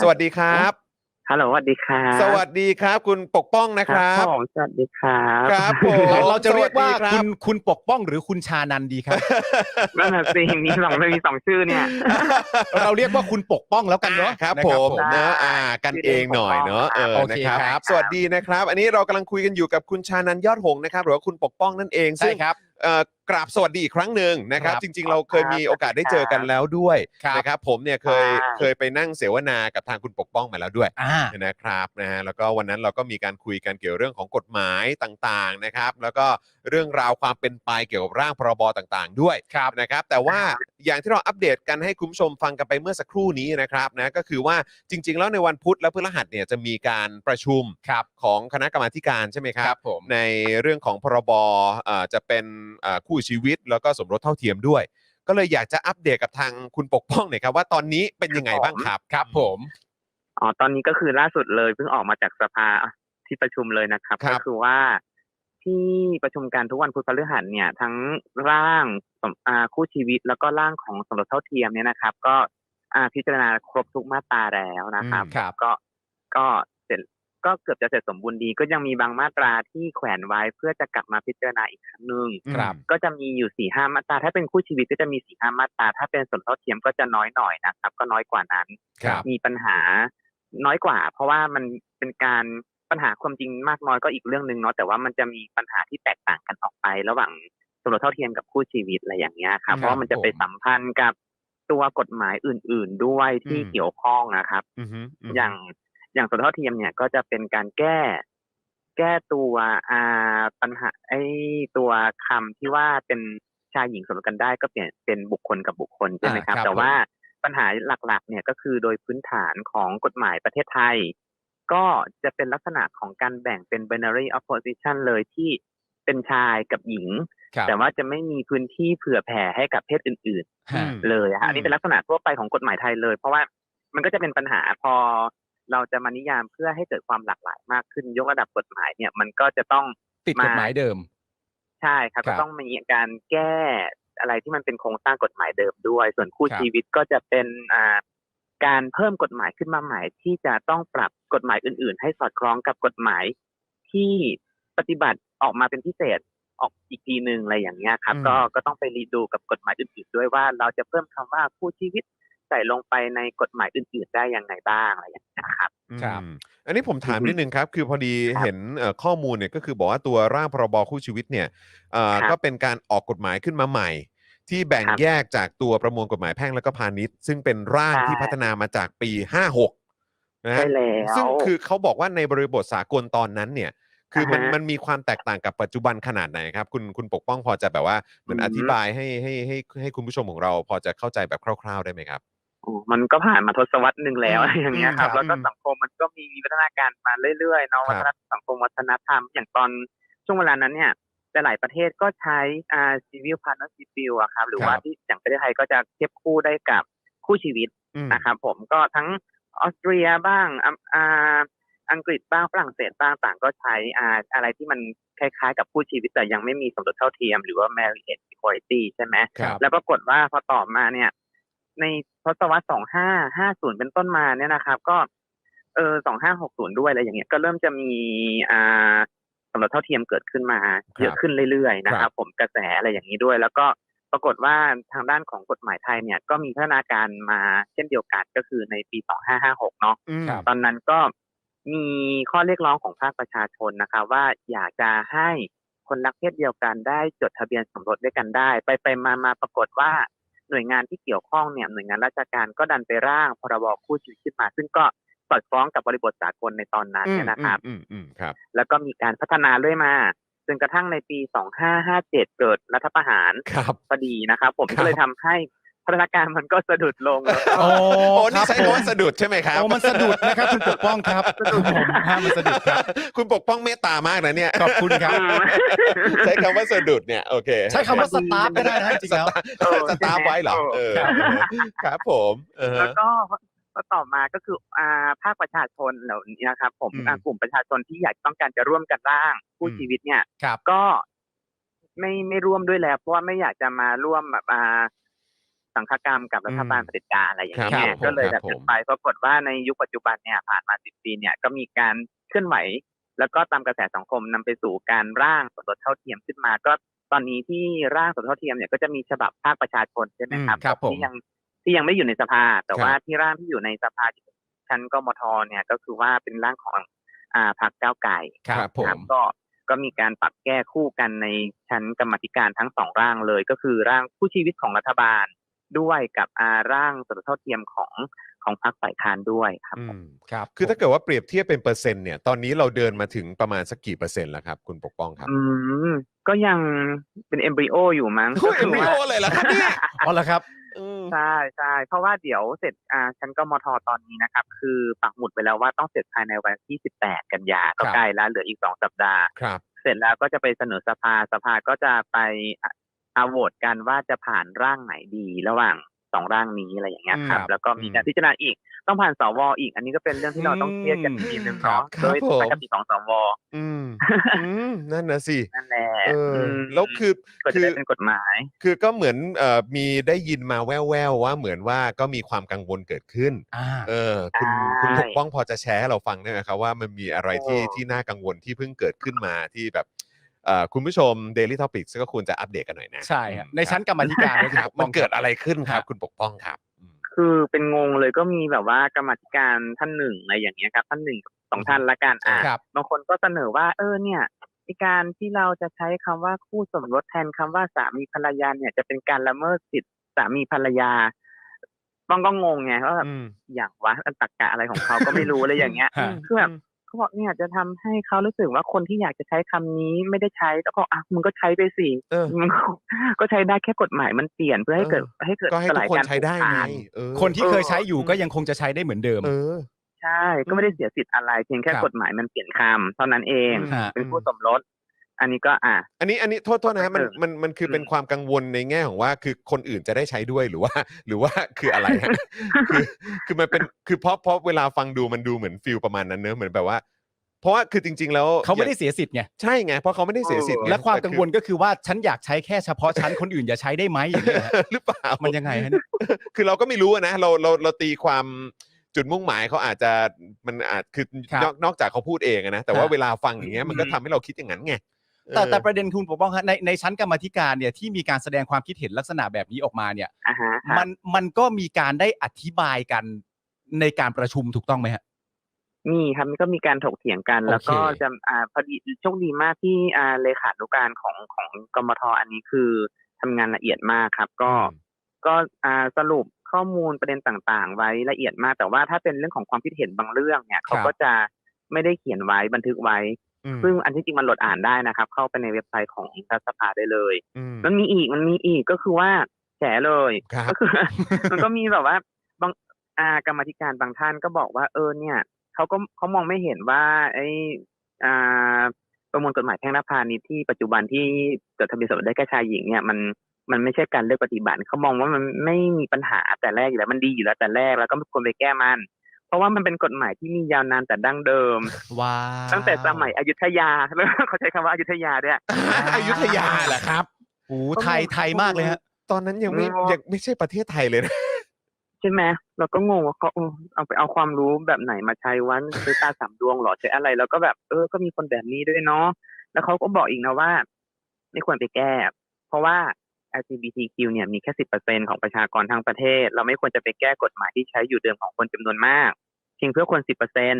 สวัสดีครับ ฮัลโหลสวัสดีครับสวัสดีครับ คุณปกป้องนะครับ ผมสวัสดีครับครับผม เราเราจะเรียกว่าสสดีคุรับณคุณปกป้องหรือคุณชานันดีครับนั่นน่ะสิมีสองมีสองชื่อเนี่ย เราเรียกว่าคุณปกป้องแล้วกันเนาะครับนะผมได้นะอ่า กันเองหน่อยเนอะเออโอเคนะครับครับ สวัสดีนะครับ อันนี้เรากำลังคุยกันอยู่กับคุณชานันยอดหงส์นะครับ หรือว่าคุณปกป้องนั่นเองใช่ซึ่งครับ เอ่อกราบสวัสดีอีกครั้งหนึ่งนะครับ ครับจริง ๆ เราเคยมีโอกาสได้เจอกันแล้วด้วยครับ นะครับ ผมเนี่ยเคยครับเคยไปนั่งเสวนากับทางคุณปกป้องมาแล้วด้วย อ่า นะครับนะฮะแล้วก็วันนั้นเราก็มีการคุยกันเกี่ยวเรื่องของกฎหมายต่างๆนะครับ แล้วก็เรื่องราวความเป็นไปเกี่ยวกับร่างพรบต่างๆ ด้วยครับนะครับแต่ว่าอย่างที่เราอัปเดตกันให้คุณผู้ชมฟังกันไปเมื่อสักครู่นี้นะครับนะก็คือว่าจริง ๆ แล้วในวันพุธและพฤหัสเนี่ยจะมีการประชุมครับของคณะกรรมาธิการใช่ไหมคครัรับบผมในเรื่องของพรบเอ่อจะเป็นเอ่อคู่ชีวิตแล้วก็สมรสเท่าเทียมด้วย ก็เลยอยากจะอัปเดตกับทางคุณปกป้องหน่อยครับว่าตอนนี้เป็นยังไงบ้างครับครับผมอ๋อตอนนี้ก็คือล่าสุดเลยเพิ่งออกมาจากสภาที่ประชุมเลยนะครับครับก็คือว่า ที่ประชุมกันทุกวันพุธพฤหัสเนี่ย ทั้งร่างสมอ่าคู่ชีวิตแล้วก็ร่างของสมรสเท่าเทียมเนี่ยนะครับ ก็อ่าพิจารณาครบทุกมาตราแล้วนะครับอืมครับก็ก็เสร็จก็เกือบจะเสร็จสมบูรณ์ดี ก็ยังมีบางมาตราที่แขวนไว้เพื่อจะกลับมาพิจารณาอีกครั้งหนึ่งครับก็จะมีอยู่สี่ห้ามาตรา ถ้าเป็นคู่ชีวิตก็จะมีสี่ห้ามาตรา ถ้าเป็นสมรสเท่าเทียมก็จะน้อยหน่อยนะครับ ก็น้อยกว่านั้นครับมีปัญหาน้อยกว่า เพราะว่ามันเป็นการ ปัญหาความจริงมากน้อยก็อีกเรื่องหนึ่งเนาะแต่ว่ามันจะมีปัญหาที่แตกต่างกันออกไประหว่างสมรสเท่าเทียมกับคู่ชีวิตอะไรอย่างเงี้ยครับครับเพราะว่ามันจะไปผมสัมพันธ์กับตัวกฎหมายอื่น ๆ ด้วยที่อืมเกี่ยวข้องนะครับอือฮึฮึอย่างอย่างสมรสเท่าเทียมเนี่ยก็จะเป็นการแก้ แก้ตัวอ่าปัญหาไอ้ตัวคำที่ว่าเป็นชายหญิงสมรสกันได้ก็เปลี่ยนเป็นบุคคลกับบุคคลใช่ไหมครับอ่าครับแต่ว่าปัญหาหลักๆ เนี่ยก็คือโดยพื้นฐานของกฎหมายประเทศไทย ก็จะเป็นลักษณะของการแบ่งเป็น binary opposition เลยที่เป็นชายกับหญิงครับแต่ว่าจะไม่มีพื้นที่เผื่อแผ่ให้กับเพศอื่นๆฮะเลยอะฮะอันอืนี้มเป็นลักษณะทั่วไปของกฎหมายไทยเลย เพราะว่ามันก็จะเป็นปัญหาพอเราจะมานิยามเพื่อให้เกิดความหลากหลายมากขึ้นยกระดับกฎหมายเนี่ยมันก็จะต้องติดกฎหมายเดิม ใช่ครับครัก็บต้องมีการแก้อะไรที่มันเป็นโครงสร้างกฎหมายเดิมด้วย ส่วนคู่ครับชีวิตก็จะเป็นอ่า การเพิ่มกฎหมายขึ้นมาใหม่ที่จะต้องปรับกฎหมายอื่น ๆ ให้สอดคล้องกับกฎหมายที่ปฏิบัติออกมาเป็นพิเศษออกอีกทีหนึ่งอะไรอย่างเงี้ยครับอืมก็ก็ต้องไปรีดูกับกฎหมายอื่นๆด้วยว่าเราจะเพิ่มคำว่าคู่ชีวิตใส่ลงไปในกฎหมายอื่นๆได้ยังไงบ้างอะไรอย่างเงี้ยครับครับอืมอันนี้ผมถามอือฮึนิดนึงครับ คือพอดีครับเห็นเอ่อข้อมูลเนี่ยก็คือบอกว่าตัวร่างพรบคู่ชีวิตเนี่ยเอ่อครับก็เป็นการออกกฎหมายขึ้นมาใหม่ ที่แบ่งครับแยกจากตัวประมวลกฎหมายแพ่งและก็พาณิชย์ ซึ่งเป็นร่างใช่ที่พัฒนามาจากปี 56 นะฮะใช่แล้วซึ่งคือเขาบอกว่าในบริบทสากลตอนนั้นเนี่ย คือมันอ่าฮะ มันมีความแตกต่างกับปัจจุบันขนาดไหนครับ คุณคุณปกป้องพอจะแบบว่าเหมือนอือมธิบายให้ให้ให้ให้คุณผู้ชมของเราพอจะเข้าใจแบบคร่าว ๆ ได้ไหมครับ โอ้มันก็ผ่านมาทศวรรษหนึ่งแล้วอืมอะไรอย่างเงี้ยครับอืมแล้วก็สังคมมันก็มีวิวัฒนาการมาเรื่อยๆเนาะครัวับฒนธรรมสังคมวัฒนธรรมอย่างตอนช่วงเวลานั้นเนี่ย หลายๆประเทศก็ใช้อ่า civil partnership bill อะครับ หรือว่าครับที่อย่างประเทศไทยก็จะเทียบคู่ได้กับคู่ชีวิตอืมนะครับผมก็ทั้งออสเตรียบ้างอ่าอ่าอังกฤษบ้างฝรั่งเศสบ้างต่างก็ใช้อ่าอะไรที่มันคล้ายๆ กับคู่ชีวิตแต่ยังไม่มีสมรสเท่าเทียม หรือว่า marriage equality ใช่ไหมครับแล้วปรากฏว่าพอต่อมาเนี่ย ในทศวรรษ2550เป็นต้นมาเนี่ยนะครับ ก็เออ2560ด้วยอะไรอย่างเงี้ยก็เริ่มจะมีอ่า สมรสเท่าเทียมเกิดขึ้นมาเยอะขึ้นเรื่อยๆนะคครัรับบผมกระแสอะไรอย่างนี้ด้วย แล้วก็ปรากฏว่าทางด้านของกฎหมายไทยเนี่ยก็มีพัฒนาการมาเช่นเดียวกันก็คือในปี 2556 เนาะอืมครับตอนนั้นก็มีข้อเรียกร้องของภาคประชาชนนะคะว่าอยากจะให้คนรักเพศเดียวกันได้จดทะเบียนสมรสด้วยกันได้ ไปไปมามาปรากฏว่าหน่วยงานที่เกี่ยวข้องเนี่ยหน่วยงานราชการก็ดันไปร่างพรบคู่ชีวิตขึ้นมา ซึ่งก็ สอดคล้องกับบริบทสากลในตอนนั้นเนี่ยนะครับอืมอืมอืมครับ แล้วก็มีการพัฒนาเรื่อยมาจนกระทั่งในปี 2557 เกิดรัฐประหารครับพอดีนะครับ ผมครับก็เลยทำให้พัฒนาการมันก็สะดุดลงแล้วก็โอ้โอ้คนี่รับใช้ผมคำว่าสะดุดใช่ไหมครับโอ้มันสะดุดนะครับคุณปกป้องครับผมฮะมันสะดุดครับ คุณปกป้องเมตตามากนะเนี่ยขอบคุณครับ ใช้คำว่าสะดุดเนี่ยโอเคใช้คำว่าสตาร์ทก็ได้นะจริงๆแล้วเออสตาร์ฟไว้เหรอเออครับครับผมเออแล้วก็ ก็ต่อมาก็คืออ่าภาคประชาชนเหล่านี้นะครับผมอืมอ่ากลุ่มประชาชนที่อยากต้องการจะร่วมกันร่างผู้อืมชีวิตเนี่ยครับก็ไม่ไม่ร่วมด้วยแล้ว เพราะว่าไม่อยากจะมาร่วมแบบอ่าสังฆกรรมกับรัฐบาลอืมเผด็จการอะไรอย่างครัเงี้บยผมก็เลยคแบรับบผมไปปรากฏว่าในยุคปัจจุบันเนี่ยผ่านมาสิบปีเนี่ยก็มีการเคลื่อนไหว แล้วก็ตามกระแสสังคมนำไปสู่การร่างสมรสเท่าเทียมขึ้นมา ก็ตอนนี้ที่ร่างสมรสเท่าเทียมเนี่ยก็จะมีฉบับภาคประชาชนใช่ไหมครับอืมครับผมที่ยัง ที่ยังไม่อยู่ในสภา แต่ครับว่าที่ร่างที่อยู่ในสภาชั้นกมทเนี่ยก็คือว่าเป็นร่างของอ่าพรรคก้าวไก่ครับผมก็ก็มีการปรับแก้คู่กันในชั้นกรรมาธิการทั้งสองร่างเลย ก็คือร่างผู้ชีวิตของรัฐบาลด้วยกับอาร่างสมรสเท่าเทียมของของพรรคฝ่ายค้านด้วยครับอืผมมครับ คือถ้าเกิดว่าเปรียบเทียบเป็นเปอร์เซ็นต์เนี่ย ตอนนี้เราเดินมาถึงประมาณสักกี่เปอร์เซ็นต์แล้วครับ คุณปกป้องครับ อืม ก็ยังเป็นเอมบริโออยู่มั้งโอ้ยก็คืเอ็มบริว่าโอเลยเหรอครับเนี่ยอ๋อแล้วครับอืม ใช่ใช่เพราะว่าเดี๋ยวเสร็จอ่าชั้นกมทตอนนี้นะครับ คือปักหมุดไปแล้วว่าต้องเสร็จภายในวันที่18กันยาก็ครับใกล้แล้วเหลืออีกสองสัปดาห์ครับ เสร็จแล้วก็จะไปเสนอสภาสภาก็จะไปอะอาโหวตกันว่าจะผ่านร่างไหนดีระหว่าง สองร่างนี้อะไรอย่างเงี้ยครับอืมแล้วก็มีการพิจารณาอีกต้องผ่านสวอีก อันนี้ก็เป็นเรื่องที่เราต้องเครียดกันอีกทีหนึ่งเนาะครับโดยผมปกติของสวอืมอืมนั่นนะสินั่นแหละเอออมแล้วคือก็จะคือได้เป็นกฎหมาย คือก็เหมือนเอ่อมีได้ยินมาแว่วๆว่าเหมือนว่าก็มีความกังวลเกิดขึ้นอ่าเออคุณใช่คุณปกป้องพอจะแชร์ให้เราฟังได้ไหมครับว่ามันมีอะไรที่โอ้ที่น่ากังวลที่เพิ่งเกิดขึ้นมาที่แบบ เอ่อคุณผู้ชม Daily Topics ก็ควรจะอัปเดตกันหน่อยนะใช่ฮะในชั้นกรรมาธิการนะคครัรับบมันเกิดอะไรขึ้นครับฮะคุณปกป้องครับอืม คือเป็นงงเลยก็มีแบบว่ากรรมาธิการท่านหนึ่งอะไรอย่างเงี้ยครับ ท่านหนึ่งสองท่านละกันอะครับ บางคนก็เสนอว่าเออเนี่ยในการที่เราจะใช้คำว่าคู่สมรสแทนคำว่าสามีภรรยาเนี่ยจะเป็นการละเมิดสิทธิสามีภรรยาบางก็งงไงว่าแบบอืม อย่างวะอันตักกะอะไรของเขาก็ไม่รู้อะไรอย่างเงี้ย ฮะ คือแบบ เขาบอกเนี่ยจะทำให้เขารู้สึกว่าคนที่อยากจะใช้คำนี้ไม่ได้ใช้แล้วก็อะมึงก็ใช้ไปสิเออมึงก็ก็ใช้ได้แค่กฎหมายมันเปลี่ยนเพื่อให้เกิดให้เกิดก็ให้สทุกลายคนการใช้ได้ผูกไงขาดเออคนที่เคยใช้อยู่เออก็ยังคงจะใช้ได้เหมือนเดิมเออใช่ก็ไม่ได้เสียสิทธิ์อะไรเพียงแค่ครับกฎหมายมันเปลี่ยนคำเท่านั้นเองฮะเป็นคู่สมรส อันนี้ก็อะ อันนี้อันนี้โทษโทษนะฮะมันเออมันมันคือเป็นอืมความกังวลในแง่ของว่า คือคนอื่นจะได้ใช้ด้วยหรือว่า หรือว่าคืออะไรฮะคือคือมันเป็นคือเพราะเพราะเวลาฟังดูมันดูเหมือนฟิลประมาณนั้นเนอะเหมือนแบบว่า เพราะว่าคือจริง ๆ แล้วเขาไม่ได้เสียสิทธิ์ไงใช่ไงเพราะเขาไม่ได้เสียสิทธิ์ไและความกังวลก็คือว่าฉันอยากใช้แค่เฉพาะฉันคนอื่นอย่าใช้ได้ไหมอย่างเงี้ยฮะหรือเปล่ามันยังไงฮะเนี่ยคือเราก็ไม่รู้อะนะเราเราเราตีความจุดมุ่งหมายเขาอาจจะมันอาจคือครับนอกนอกจากเขาพูดเองอะนะแต่ว่าฮะ เวลาฟังอย่างเงี้ยมันก็อืมทำให้เราคิดอย่างนั้นไง แต่แต่เออประเด็นคุณปกป้องฮะในในชั้นกรรมาธิการเนี่ยที่มีการแสดงความคิดเห็นลักษณะแบบนี้ออกมาเนี่ย อะฮะครับ มันมันก็มีการได้อธิบายกันในการประชุมถูกต้องไหมฮะ นี่ครับก็มีการถกเถียงกัน โอเค แล้วก็จะอ่าพอดีโชคดีมากที่อ่าเลขานุการของของกมทอันนี้คือทำงานละเอียดมากครับ ก็ก็อ่าสรุปข้อมูลประเด็นต่างๆ ไว้ละเอียดมาก แต่ว่าถ้าเป็นเรื่องของความคิดเห็นบางเรื่องเนี่ยเขาก็จะไม่ได้เขียนไว้บันทึกไว้อืม ซึ่งอันที่จริงมันโหลดอ่านได้นะครับ เข้าไปในเว็บไซต์ของรัฐสภาได้เลยอืมมันมีอีกมันมีอีกก็คือว่าแฉเลยครับก็คือ มันก็มีแบบว่าบางอ่ากรรมาธิการบางท่านก็บอกว่าเออเนี่ยเขาก็เขามองไม่เห็นว่า ไอ้อ่าประมวลกฎหมายแพ่งและพาณิชย์ที่ปัจจุบันที่จดทะเบียนสมรสได้แก่ชายหญิงเนี่ยมันมันไม่ใช่การเลือกปฏิบัติเขามองว่ามันไม่มีปัญหาแต่แรกอยู่แล้วมันดีอยู่แล้วแต่แรกแล้วก็ไม่ควรไปแก้มัน เพราะว่ามันเป็นกฎหมายที่มียาวนานแต่ดั้งเดิม ว้าตั้งแต่สมัยอยุธยาแล้วเขาใช้คำว่าอยุธยาด้วย อยุธยาเหรอครับโอ้โหไทยไทยมากเลยฮะ ตอนนั้นยังไม่อืมยังไม่ใช่ประเทศไทยเลยนะ ใช่ไหมเราก็งงว่าเขาเออเอาไปเอาความรู้แบบไหนมาใช้วันใช้ตาสามดวงเหรอใช้อะไร แล้วก็แบบเออก็มีคนแบบนี้ด้วยเนาะแล้วเขาก็บอกอีกนะว่า ไม่ควรไปแก้ เพราะว่า LGBTQ เนี่ยมีแค่สิบเปอร์เซ็นของประชากรทั้งประเทศ เราไม่ควรจะไปแก้กฎหมายที่ใช้อยู่เดิมของคนจำนวนมากเพียงเพื่อคนสิบเปอร์เซ็น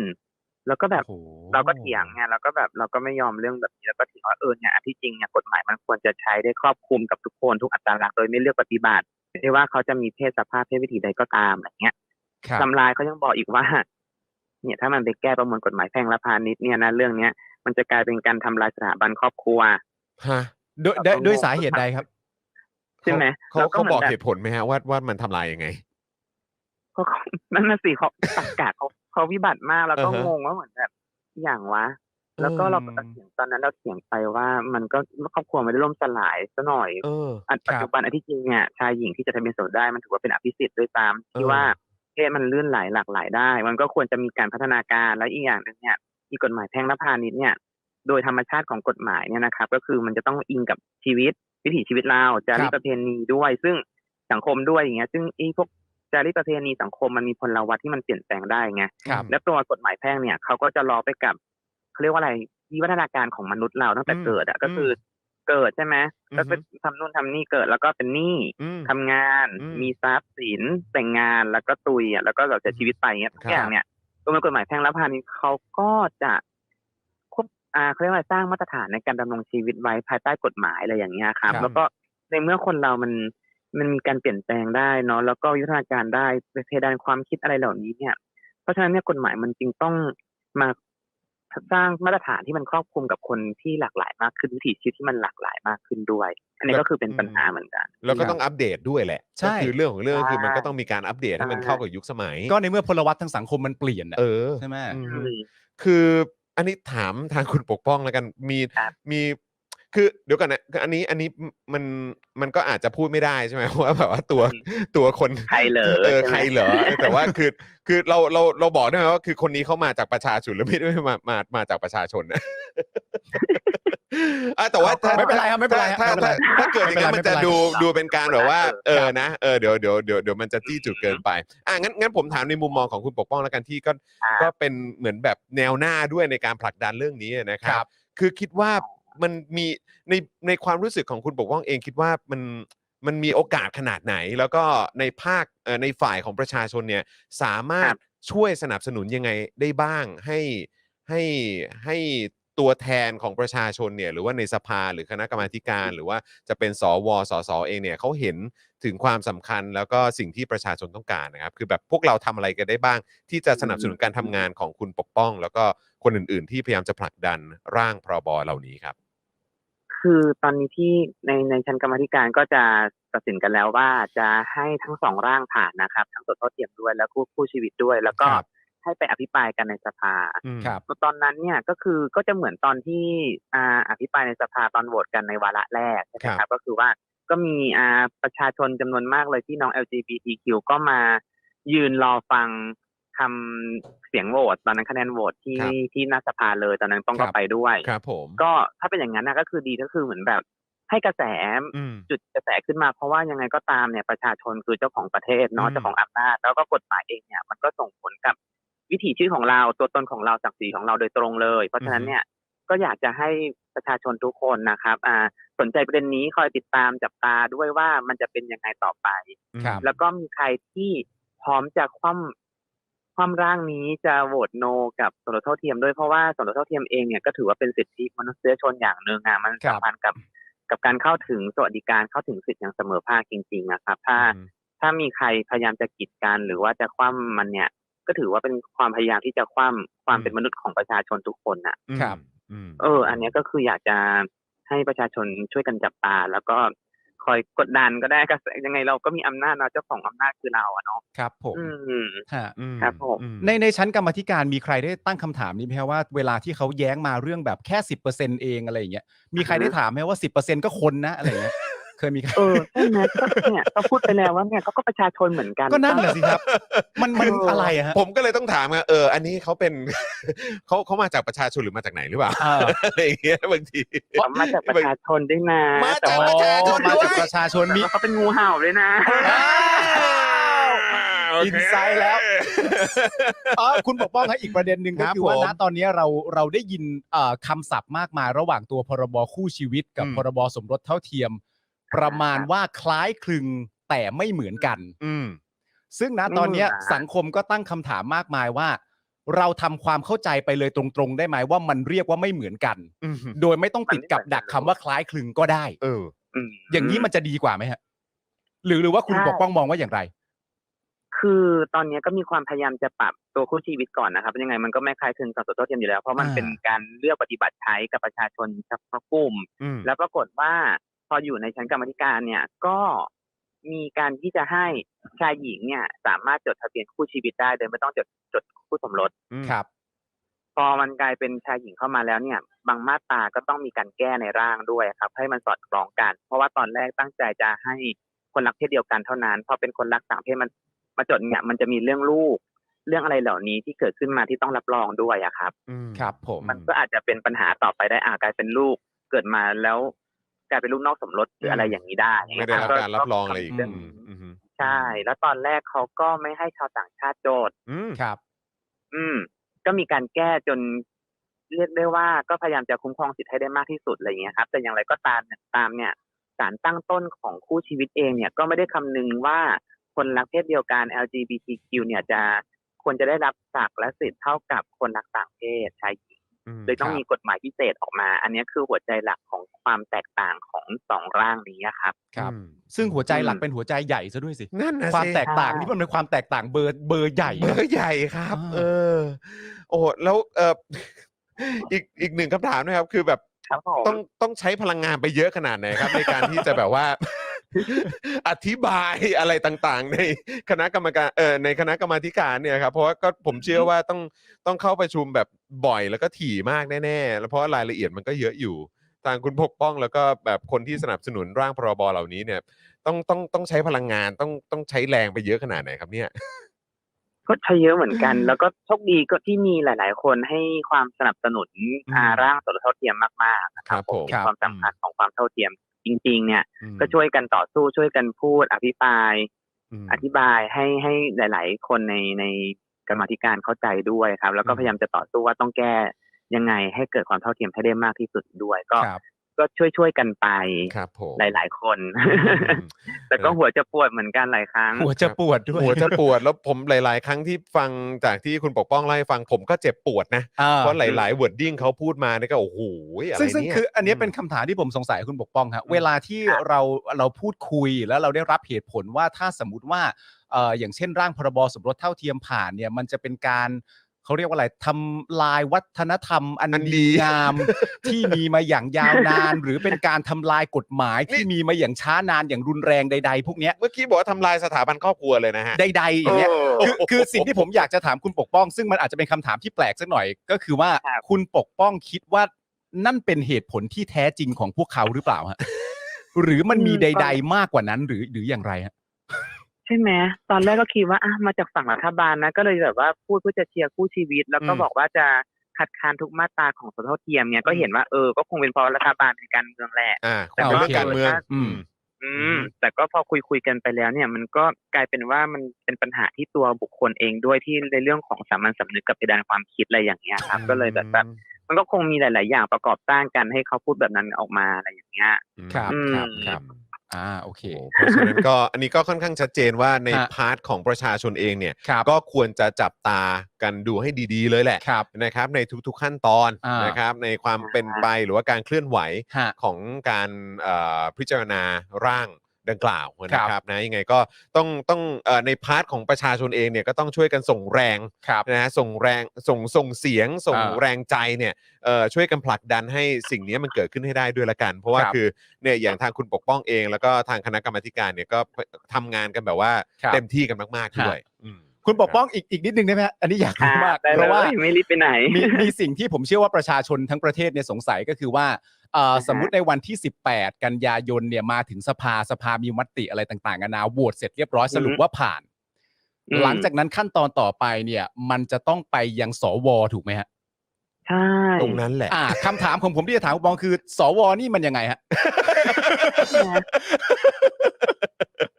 แล้วก็แบบโอ้โหเราก็เถียงไงเราก็แบบเราก็ไม่ยอมเรื่องแบบนี้แล้วก็เถียงว่าเออเนี่ยอันที่จริงเนี่ยกฎหมายมันควรจะใช้ได้ครอบคลุมกับทุกคนทุกอัตราโดยไม่เลือกปฏิบัติไม่ว่าเขาจะมีเพศสภาพเพศวิถีใดก็ตามอะไรเงี้ยครับทำลายเขายังบอกอีกว่า เนี่ย ถ้ามันไปแก้ประมวลกฎหมายแพ่งและพาณิชย์เนี่ยนะเรื่องเนี้ยมันจะกลายเป็นการทำลายสถาบันครอบครัวฮะโดยด้วยด้วยสาเหตุใดครับ ใช่ไหมเขาแล้วก็เขาเหมือนบอกแบบเหตุผลไหมฮะว่าว่ามันทำลายยังไงเขาเขานั่นน่ะสิเขาตักกะเขาเขาวิบัติมากแล้วก็อ่าฮะงงว่าเหมือนแบบอย่างวะ แล้วก็เราก็เถียงตอนนั้นเราเถียงไปว่ามันก็ครอบครัวไม่ได้ล่มสลายซะหน่อยเอออันปัจจุบันอันที่จริงเนี่ยชายหญิงที่จะทะเบียนสมรสได้มันถือว่าเป็นอภิสิทธิ์ด้วยซ้ำที่เออว่าเพศมันเลื่อนไหลหลากหลายได้ มันก็ควรจะมีการพัฒนาการและอีกอย่างหนึ่งเนี่ยอีกฎหมายแพ่งและพาณิชย์เนี่ย โดยธรรมชาติของกฎหมายเนี่ยนะครับ ก็คือมันจะต้องอิงกับชีวิต วิถีชีวิตเราจารีตประเพณีด้วย ซึ่งสังคมด้วยอย่างเงี้ย ซึ่งไอีพวกจารีตประเพณีสังคมมันมีพลวัตที่มันเปลี่ยนแปลงได้ไงครับและตัวกฎหมายแพ่งเนี่ยเขาก็จะล้อไปกับเขาเรียกว่าอะไรวิวัฒนาการของมนุษย์เราตั้งแต่อืมเกิดอะก็คืออเกิดใช่ไหมอือฮึก็เป็นทำนู่นทำนี่เกิดแล้วก็เป็นหนี้อืมทำงานอืมมีทรัพย์สินแต่งงานแล้วก็ตุยอะแล้วก็เราเสียชีวิตไปเงี้ยทุครักบอย่างเนี่ยตัวกฎหมายแพ่งและพาณิชย์เขาก็จะควบ อ่าเขาเรียกว่าสร้างมาตรฐานในการดำรงชีวิตไว้ภายใต้กฎหมายอะไรอย่างเงี้ยครับครับแล้วก็ในเมื่อคนเรามันมันมีการเปลี่ยนแปลงได้เนาะแล้วก็วิวัฒนาการได้เพดานความคิดอะไรเหล่านี้เนี่ย เพราะฉะนั้นเนี่ยกฎหมายมันจึงต้องมาสร้างมาตรฐานที่มันครอบคลุมกับคนที่หลากหลายมากขึ้นวิถีชีวิตที่มันหลากหลายมากขึ้นด้วย อันนี้ก็คือเป็นปัญหาเหมือนกัน แล้วก็ต้องอัปเดตด้วยแหละใช่ก็คือเรื่องของเรื่องก็คือใช่มันก็ต้องมีการอัปเดตให้มันใช่เข้ากับยุคสมัย ก็ในเมื่อพลวัตทางสังคมมันเปลี่ยนอะเออใช่ไหมอืมอืมคือ อันนี้ถามทางคุณปกป้องแล้วกัน มีครับ มี คือเดี๋ยวก่อนนะคืออันนี้อันนี้มันมันก็อาจจะพูดไม่ได้ใช่ไหมว่าแบบว่าตัวอืมตัวคนใครเหรอเออใช่ไหมใครเหรอแต่ว่าคือคือเราเราเราบอกได้ไหมว่าคือคนนี้เขามาจากประชาชนหรือไม่ได้มามามาจากประชาชนนะอะแต่ว่าถ้าไม่เป็นไรครับไม่เป็นไรถ้าไม่เป็นไรถ้าถ้าเกิดอย่างนั้นไม่มันเป็นจะไรดูดูเป็นการแบบว่า เออครับนะเออเดี๋ยวเดี๋ยวเดี๋ยวเดี๋ยวมันจะจี้จุดเกินไปอะงั้นงั้นผมถามในมุมมองของคุณปกป้องแล้วกันที่ก็อ่าก็เป็นเหมือนแบบแนวหน้าด้วยในการผลักดันเรื่องนี้นะคครัรับบคือคิดว่า มันมีในในความรู้สึกของคุณปกป้องเองคิดว่ามันมันมีโอกาสขนาดไหน แล้วก็ในภาคเอ่อในฝ่ายของประชาชนเนี่ยสามารถช่วยสนับสนุนยังไงได้บ้างให้ให้ให้ ตัวแทนของประชาชนเนี่ยหรือว่าในสภาหรือคณะกรรมาธิการ หรือว่าจะเป็นสวสสเองเนี่ยเขาเห็นถึงความสำคัญแล้วก็สิ่งที่ประชาชนต้องการนะครับคือแบบพวกเราทำอะไรกันได้บ้าง ที่จะสนับสนุนการทำงานของคุณปกป้อง แล้วก็คนอื่น ๆ ที่พยายามจะผลักดันร่างพรบเหล่านี้ครับ คือตอนนี้ที่ในในชั้นกรรมาธิการก็จะตัดสินกันแล้วว่าจะให้ทั้งสองร่างผ่านนะครับ ทั้งสดเท่าเทียมด้วยแล้วคู่คู่ชีวิตด้วย แล้วก็ครับ ให้ไปอภิปรายกันในสภาครับตอนนั้นเนี่ยก็คือก็จะเหมือนตอนที่อ่าอภิปรายในสภาตอนโหวตกันในวาระแรกใช่ไหมครับครับก็คือว่าก็มีอ่าประชาชนจำนวนมากเลยที่น้อง LGBTQ ก็มายืนรอฟังคำเสียงโหวตตอนนั้นคะแนนโหวตที่ครับที่หน้าสภาเลยตอนนั้นต้องครัก็บไปด้วยครับผมก็ถ้าเป็นอย่างนั้นนะก็คือดีก็คือเหมือนแบบให้กระแสอืมจุดกระแสขึ้นมาเพราะว่ายังไงก็ตามเนี่ยประชาชนคือเจ้าของประเทศอืเนาะมเจ้าของอำนาจแล้วก็กฎหมายเองเนี่ยมันก็ส่งผลกับ วิถีชีวิตของเราตัวตนของเราศักดิ์ศรีของเราโดยตรงเลย เพราะฉะนั้นเนี่ยก็อยากจะให้ประชาชนทุกคนนะครับอ่าสนใจประเด็นนี้คอยติดตามจับตาด้วยว่ามันจะเป็นยังไงต่อไปครับแล้วก็มีใครที่พร้อมจะคว่ำคว่ำร่างนี้จะโหวตโน กับสมรสเท่าเทียมด้วยเพราะว่าสมรสเท่าเทียมเองเนี่ยก็ถือว่าเป็นสิทธิมนุษยชนอย่างหนึ่งอะมันครับสัมพันธ์กับกับการเข้าถึงสวัสดิการเข้าถึงสิทธิอย่างเสมอภาคจริงๆนะครับ ถ้าอืมถ้ามีใครพยายามจะกีดกันหรือว่าจะคว่ำมันเนี่ย ก็ถือว่าเป็นความพยายามที่จะคว่ำความเป็นมนุษย์ของประชาชนทุกคนน่ะครับอืมเออ อันเนี้ยก็คืออยากจะให้ประชาชนช่วยกันจับตา แล้วก็คอยกดดันก็ได้ก็ยังไงเราก็มีอำนาจเนาะเจ้าของอำนาจคือเราอะเนาะครับผมอืมฮะอืมครับผมอืในในชั้นกรรมาธิการมีใครได้ตั้งคำถามนี้ไหมครับว่าเวลาที่เขาแย้งมาเรื่องแบบแค่สิบเปอร์เซ็นเองอะไรอย่างเงี้ยมีใครได้ถามไหมว่าสิบเปอร์เซ็นก็คนนะอะไรอย่างเงี้ย เคยมีใครเออใช่ไหมก็เนี่ยก็พูดไปแล้วว่าเนี่ยเขาก็ประชาชนเหมือนกันก็นั่นแหละสิครับ มันมันเออออะไรอะฮะผมก็เลยต้องถามไงเออ อันนี้เขาเป็นเขาเขามาจากประชาชนหรือมาจากไหนหรือเปล่าเอออะไรอย่างเงี้ยบางทีผมมาจากประชาชนด้วยนะมาจาก แต่ประชาชนมาด้วยจากประชาชนมีว่าเขาเป็นงูเห่าด้วยนะ โเคอินไซด์แล้ว อ๋อคุณปกป้องให้อีกประเด็นหนึ่งคก็รับคือว่าผมณตอนนี้เราเราได้ยินเอ่อคำศัพท์มากมายระหว่างตัวพรบคู่ชีวิตกับอืม พรบสมรสเท่าเทียม ประมาณว่าคล้ายคลึงแต่ไม่เหมือนกัน อืม ซึ่งณตอนเนี้ยไม่เหมือนนะสังคมก็ตั้งคำถามมากมายว่า เราทำความเข้าใจไปเลยตรงๆ ได้ไหมว่ามันเรียกว่าไม่เหมือนกัน อืมโดยไม่ต้องติดกับดักคำว่าคล้ายคลึงก็ได้ เอออืมอย่างนี้มันจะดีกว่าไหมฮะ หรือหรือว่าคุณใช่ ปกป้องมองว่าอย่างไร คือตอนนี้ก็มีความพยายามจะปรับตัวคู่ชีวิตก่อนนะครับยังไงมันก็ไม่คล้ายคลึงกับสมรสเท่าเทียมอยู่แล้ว เพราะมันอ่า เป็นการเลือกปฏิบัติใช้กับประชาชนเฉพาะกลุ่ม อืมแล้วปรากฏว่า พออยู่ในชั้นกรรมาธิการเนี่ยก็มีการที่จะให้ชายหญิงเนี่ย สามารถจดทะเบียนคู่ชีวิตได้โดยไม่ต้องจดจดคู่สมรสอืมครับ พอมันกลายเป็นชายหญิงเข้ามาแล้วเนี่ย บางมาตราก็ต้องมีการแก้ในร่างด้วยครับ ให้มันสอดคล้องกัน เพราะว่าตอนแรกตั้งใจจะให้คนรักเพศเดียวกันเท่านั้นพอเป็นคนรักต่างเพศมันมาจดเนี่ยมันจะมีเรื่องลูก เรื่องอะไรเหล่านี้ที่เกิดขึ้นมาที่ต้องรับรองด้วยอะครับอืมครับ ผมมันก็อาจจะเป็นปัญหาต่อไปได้อากลายเป็นลูกเกิดมาแล้ว กลายเป็นลูกนอกสมรสหรืออะไรอย่างนี้ได้ไม่ได้รับการรับรองอะไรอีกเรื่องอืมอืมใช่ แล้วตอนแรกเขาก็ไม่ให้ชาวต่างชาติโจทย์อืมครับ อืม ก็มีการแก้จนเรียกได้ว่าก็พยายามจะคุ้มครองสิทธิ์ให้ได้มากที่สุดอะไรอย่างเงี้ยครับ แต่อย่างไรก็ตามเนี่ยตามเนี่ยสารตั้งต้นของคู่ชีวิตเองเนี่ยก็ไม่ได้คำนึงว่าคนรักเพศเดียวกัน LGBTQ เนี่ยจะควรจะได้รับศักดิ์และสิทธิ์เท่ากับคนรักต่างเพศชายหญิง อืมโดยต้องครับมีกฎหมายพิเศษออกมา อันนี้คือหัวใจหลักของความแตกต่างของสองร่างนี้อะครับ ครับอืมซึ่งหัวใจหลักอืมเป็นหัวใจใหญ่ซะด้วยสินั่นนะความสิแตกต่างใช่นี่มันเป็นความแตกต่างเบอร์เบอร์ใหญ่เบอนะร์ใหญ่ครับอ่าเออ โอ้แล้วเอออีกอีกหนึ่งคำถามนะครับ คือแบบครับผมต้องต้องใช้พลังงานไปเยอะขนาดไหนครับ ในการที่จะแบบว่า อธิบายอะไรต่างๆ ในคณะกรรมการเออในคณะกรรมาธิการเนี่ยครับเพราะว่าก็ผมเชื่อว่าต้องต้องเข้าประชุมแบบบ่อยแล้วก็ถี่มากแน่ๆแล้วเพราะว่ารายละเอียดมันก็เยอะอยู่ทางคุณปกป้องแล้วก็แบบคนที่สนับสนุนร่างพรบเหล่านี้เนี่ย ต้องต้องต้องใช้พลังงานต้องต้องใช้แรงไปเยอะขนาดไหนครับเนี่ย ก็ใช้เยอะเหมือนกัน แล้วก็โชคดีก็ที่มีหลาย ๆ คนให้ความสนับสนุนอืมอาร่างสมรสเท่าเทียมมากๆนะคครัรับบผมผมเห็นความสำคัญของความเท่าเทียม จริง ๆ เนี่ยอืมก็ช่วยกันต่อสู้ช่วยกันพูดอภิปรายอืมอธิบายให้ให้หลาย ๆ คนในในกรรมาธิการเข้าใจด้วยครับ แล้วก็อืมพยายามจะต่อสู้ว่าต้องแก้ยังไงให้เกิดความเท่าเทียมให้ได้มากที่สุดด้วย ก็ครับ ก็ช่วยช่วยๆกันไปครับผมหลาย ๆ คนอืมแต่ก็หัวจะปวดเหมือนกันหลายครั้ง หัวจะปวดด้วยหัวจะปวดแล้วผมหลาย ๆ ครั้งที่ฟังจากที่คุณปกป้องเล่าให้ฟังผมก็เจ็บปวดนะอ่าเพราะหลายๆวอร์ดดิ้งเขาพูดมาเนี่ยก็โอ้โหอะไรซึ่งซึ่งเนี่ยคืออันเนี้ยเป็นคำถามที่ผมสงสัยคุณปกป้องครับเวลาที่ครับเราเราพูดคุยแล้วเราได้รับเหตุผลว่าถ้าสมมติว่าเอ่ออย่างเช่นร่างพรบสมรสเท่าเทียมผ่านเนี่ยมันจะเป็นการ เขาเรียกว่าอะไรทำลายวัฒนธรรมอันอันดี ดีงาม ที่มีมาอย่างยาวนาน หรือเป็นการทำลายกฎหมายที่มีมาอย่างช้านานอย่างรุนแรงใด ๆ พวกเนี้ยเมื่อกี้บอกว่าทำลายสถาบันครอบครัวเลยนะฮะ ใดๆอย่างเงี้ยโอ้คือคือสิ่งที่ผมอยากจะถามคุณปกป้อง ซึ่งมันอาจจะเป็นคำถามที่แปลกสักหน่อย ก็คือว่าครับ คุณปกป้องคิดว่านั่นเป็นเหตุผลที่แท้จริงของพวกเขาหรือเปล่าฮะ หรือมันมีใด ๆ มากกว่านั้นหรือหรืออย่างไรฮะใช่ไหมตอนแรกก็คิดว่าอะมาจากฝั่งรัฐบาลนะ ก็เลยแบบว่าพูดเพื่อจะเชียร์คู่ชีวิต แล้วก็อืมบอกว่าจะคัดค้านทุกมาตราของสมรสเท่าเทียมเนี่ยก็เห็นว่าเออก็คงเป็นเพราะรัฐบาลเป็นการเมืองแหละอ่าคแต่งเป็นก็เรื่องการเมืองอืม อือืมมแต่ก็พอคุยคุยกันไปแล้วเนี่ย มันก็กลายเป็นว่ามันเป็นปัญหาที่ตัวบุคคลเองด้วยที่ในเรื่องของสามัญสำนึกกับเพดานความคิดอะไรอย่างเงี้ยครับ ก็เลยแบบแบบมันก็คงมีหลาย ๆ อย่างประกอบสร้างกันให้เขาพูดแบบนั้นออกมาอะไรอย่างเงี้ยครับอืมครับครับ อ่าโอเค โอ้เพราะฉะนั้นก็ อันนี้ก็ค่อนข้างชัดเจนว่าในฮะ พาร์ทของประชาชนเองเนี่ยครับก็ควรจะจับตากันดูให้ดี ๆ เลยแหละครับ นะครับในทุกๆขั้นตอนอ่าน นะครับในความเป็นไปหรือว่าการเคลื่อนไหวฮะ ของการเอ่อพิจารณาร่าง ดังกล่าวนะคครัรับบนะยังไงก็ต้องต้องเอ่อในพาร์ทของประชาชนเองเนี่ยก็ต้องช่วยกันส่งแรงครับนะฮะส่งแรงส่งส่งเสียง ส่งอ่าแรงใจเนี่ยเอ่อช่วยกันผลักดันให้สิ่งนี้มันเกิดขึ้นให้ได้ด้วยละกัน เพราะว่าครับคือเนี่ยอย่างทางคุณปกป้องเอง แล้วก็ทางคณะกรรมาธิการเนี่ยก็ทำงานกันแบบว่าครับเต็มที่กันมาก ๆ ด้วยอืมคุณปกป้องอีกอีกนิดนึงได้ไหมฮะอันนี้อยากรู้มากได้เพเลราะว่ายไม่รีบไปไหนมีมีสิ่งที่ผมเชื่อว่าประชาชนทั้งประเทศเนี่ยสงสัยก็คือว่า เอ่ออ่าฮะสมมุติในวันที่ 18 กันยายนเนี่ยมาถึงสภาสภามีมติอะไรต่างๆกันานาโหวตเสร็จเรียบร้อยสรุปว่าผ่านอืมหลังจากนั้นขั้นตอนต่อไปเนี่ย มันจะต้องไปยังสวถูกไหมฮะใช่ตรงนั้นแหละอ่าคำถามของผมที่จะถามคุณปองคือ สวนี่มันยังไงฮะ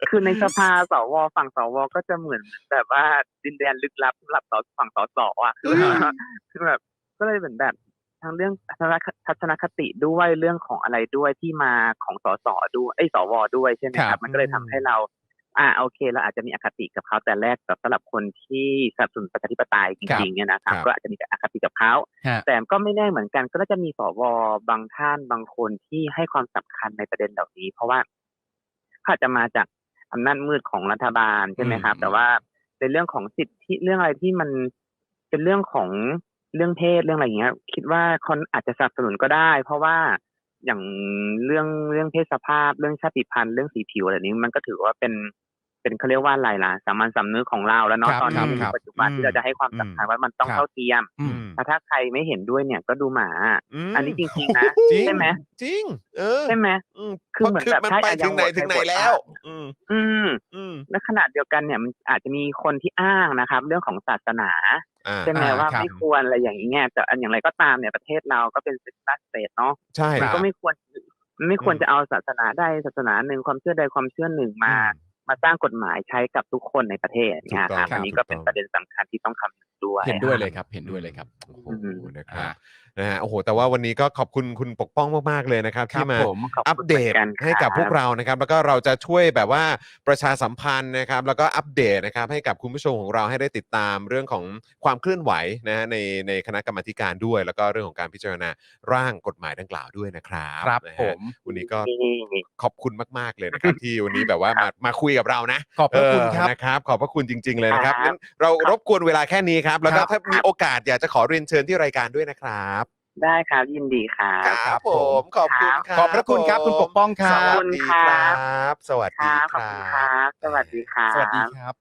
คือในสภาสวฝั่งสวก็จะเหมือนแบบว่าดินแดนลึกลับสำหรับสฝั่งสสอะคือแบบคือแบบก็เลยเหมือนแบบ ทั้งเรื่องทัศนคทัศนคติด้วยเรื่องของอะไรด้วยที่มาของสสด้วยไอ้ยสวด้วยใช่ไหมคครัรับบมันก็เลยทำให้เรา อ่าโอเคเราอาจจะมีอคติกับเขาแต่แรกแต่สำหรับคนที่สนับสนุนประชาธิปไตยจริงๆเนี่ยนะครับครับก็อาจจะมีอคติกับเขาฮะแต่ก็ไม่แน่เหมือนกันก็น่าจะมีสวบางท่านบางคนที่ให้ความสำคัญในประเด็นเหล่านี้ เพราะว่าเขาอาจจะมาจากอำนาจมืดของรัฐบาลใช่ไหมครับอืมแต่ว่าในเรื่องของสิทธิเรื่องอะไรที่มันเป็นเรื่องของ เรื่องเพศเรื่องอะไรอย่างเงี้ย คิดว่าคนอาจจะสนับสนุนก็ได้ เพราะว่าอย่างเรื่องเรื่องเพศสภาพเรื่องชาติพันธุ์เรื่องสีผิวอะไรนี้มันก็ถือว่าเป็น เป็นเขาเรียกว่าอะไรล่ะสามัญสำนึกของเราแล้วเนาะครับตอนนี้ครับปัจจุบันอืมที่เราจะให้ความสำคัญว่ามันต้องครับเท่าเทียมอืมแต่ถ้าใครไม่เห็นด้วยเนี่ยก็ดูหมามอันนี้จริงๆนะจริงใช่ไหมจริง เออใช่ไหมอืมคือเหมือนแบบมันใช่ไปอายัถึงไหนโหวตถึงไหนให้โหวตแล้วอืมอืมอืมและขนาดเดียวกันเนี่ยมันอาจจะมีคนที่อ้างนะครับ เรื่องของศาสนาอ่าใช่ไหมอ่าว่าครับไม่ควรอะไรอย่างนี้ยแต่อันอย่างไรก็ตามเนี่ยประเทศเราก็เป็นสิทธิสเตทเนาะใช่มันคก็รับไม่ควรมันไม่ควรอืมจะเอาศาสนาใดศาสนาหนึ่งความเชื่อใดความเชื่อหนึ่งมา มาสร้างกฎหมายใช้กับทุกคนในประเทศเนี่ยถูกต้องครับครับอันนี้ก็ถูกต้องเป็นประเด็นสำคัญที่ต้องคำนึงด้วยเห็นด้วยเลยครับ เห็นด้วยเลยครับโอ้โหอืมนะครับอ่านะฮะโอ้โหแต่ว่าวันนี้ก็ขอบคุณคุณปกป้องมากๆเลยนะครับครับที่มาผมขอบอัปคุณเดหมืตนกันให้กับครับพวกเรานะครับ แล้วก็เราจะช่วยแบบว่าประชาสัมพันธ์นะครับ แล้วก็อัปเดตนะครับให้กับคุณผู้ชมของเราให้ได้ติดตามเรื่องของความเคลื่อนไหวนะฮะในในคณะกรรมาธิการด้วย แล้วก็เรื่องของการพิจารณาร่างกฎหมายดังกล่าวด้วยนะครับครับนะฮะผมวันนี้ก็ที่ขอบคุณมากๆเลยนะครับที่วันนี้แบบว่ามามาคุยกับเรานะขอบพระคุณครับเออนะครับ ขอบพระคุณจริง ๆเลยนะครับครับงั้นเรารบกวนเวลาแค่นี้ครับแล้วก็ครับถ้ามีโอกาสอยากจะขอเรียนเชิญที่รายการด้วยนะครับ ได้ครับ ยินดีครับ ครับผมขอบคุณครับขอบพระคุณครับคุณปกป้องคสรับวัสดีครับสวัสคดีรับคขอบรัคุณครับบสวัสดีครับ สวัสดีครับ